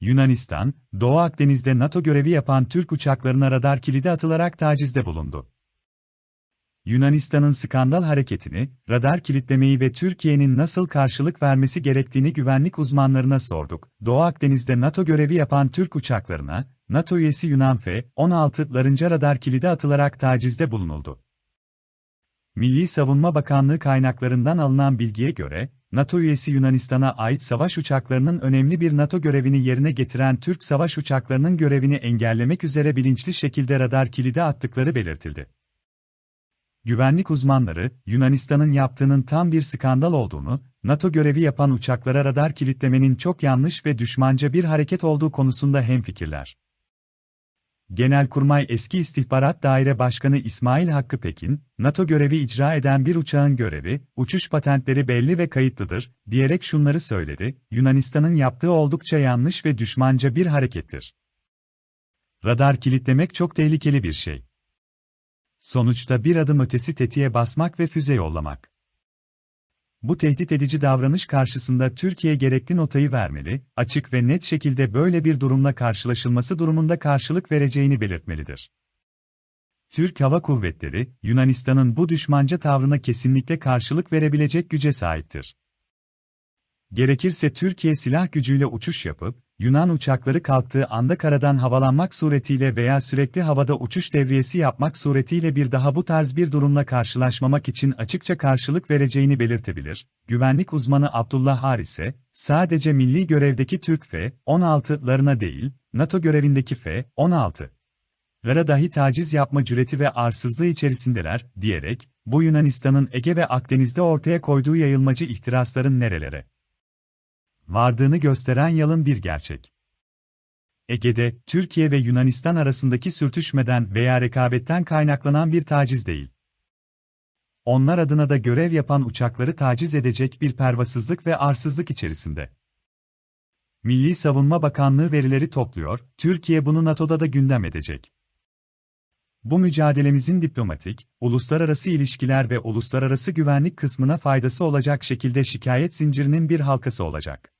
Yunanistan, Doğu Akdeniz'de NATO görevi yapan Türk uçaklarına radar kilidi atılarak tacizde bulundu. Yunanistan'ın skandal hareketini, radar kilitlemeyi ve Türkiye'nin nasıl karşılık vermesi gerektiğini güvenlik uzmanlarına sorduk. Doğu Akdeniz'de NATO görevi yapan Türk uçaklarına, NATO üyesi Yunan F-16'larınca radar kilidi atılarak tacizde bulunuldu. Milli Savunma Bakanlığı kaynaklarından alınan bilgiye göre, NATO üyesi Yunanistan'a ait savaş uçaklarının önemli bir NATO görevini yerine getiren Türk savaş uçaklarının görevini engellemek üzere bilinçli şekilde radar kilidi attıkları belirtildi. Güvenlik uzmanları, Yunanistan'ın yaptığının tam bir skandal olduğunu, NATO görevi yapan uçaklara radar kilitlemenin çok yanlış ve düşmanca bir hareket olduğu konusunda hemfikirler. Genelkurmay Eski İstihbarat Daire Başkanı İsmail Hakkı Pekin, NATO görevi icra eden bir uçağın görevi, uçuş patentleri belli ve kayıtlıdır, diyerek şunları söyledi, Yunanistan'ın yaptığı oldukça yanlış ve düşmanca bir harekettir. Radar kilitlemek çok tehlikeli bir şey. Sonuçta bir adım ötesi tetiğe basmak ve füze yollamak. Bu tehdit edici davranış karşısında Türkiye gerekli notayı vermeli, açık ve net şekilde böyle bir durumla karşılaşılması durumunda karşılık vereceğini belirtmelidir. Türk Hava Kuvvetleri, Yunanistan'ın bu düşmanca tavrına kesinlikle karşılık verebilecek güce sahiptir. Gerekirse Türkiye silah gücüyle uçuş yapıp, Yunan uçakları kalktığı anda karadan havalanmak suretiyle veya sürekli havada uçuş devriyesi yapmak suretiyle bir daha bu tarz bir durumla karşılaşmamak için açıkça karşılık vereceğini belirtebilir. Güvenlik uzmanı Abdullah Harise, sadece milli görevdeki Türk F-16'larına değil, NATO görevindeki F-16 lara dahi taciz yapma cüreti ve arsızlığı içerisindeler, diyerek, bu Yunanistan'ın Ege ve Akdeniz'de ortaya koyduğu yayılmacı ihtirasların nerelere vardığını gösteren yalın bir gerçek. Ege'de, Türkiye ve Yunanistan arasındaki sürtüşmeden veya rekabetten kaynaklanan bir taciz değil. Onlar adına da görev yapan uçakları taciz edecek bir pervasızlık ve arsızlık içerisinde. Milli Savunma Bakanlığı verileri topluyor, Türkiye bunu NATO'da da gündem edecek. Bu mücadelemizin diplomatik, uluslararası ilişkiler ve uluslararası güvenlik kısmına faydası olacak şekilde şikayet zincirinin bir halkası olacak.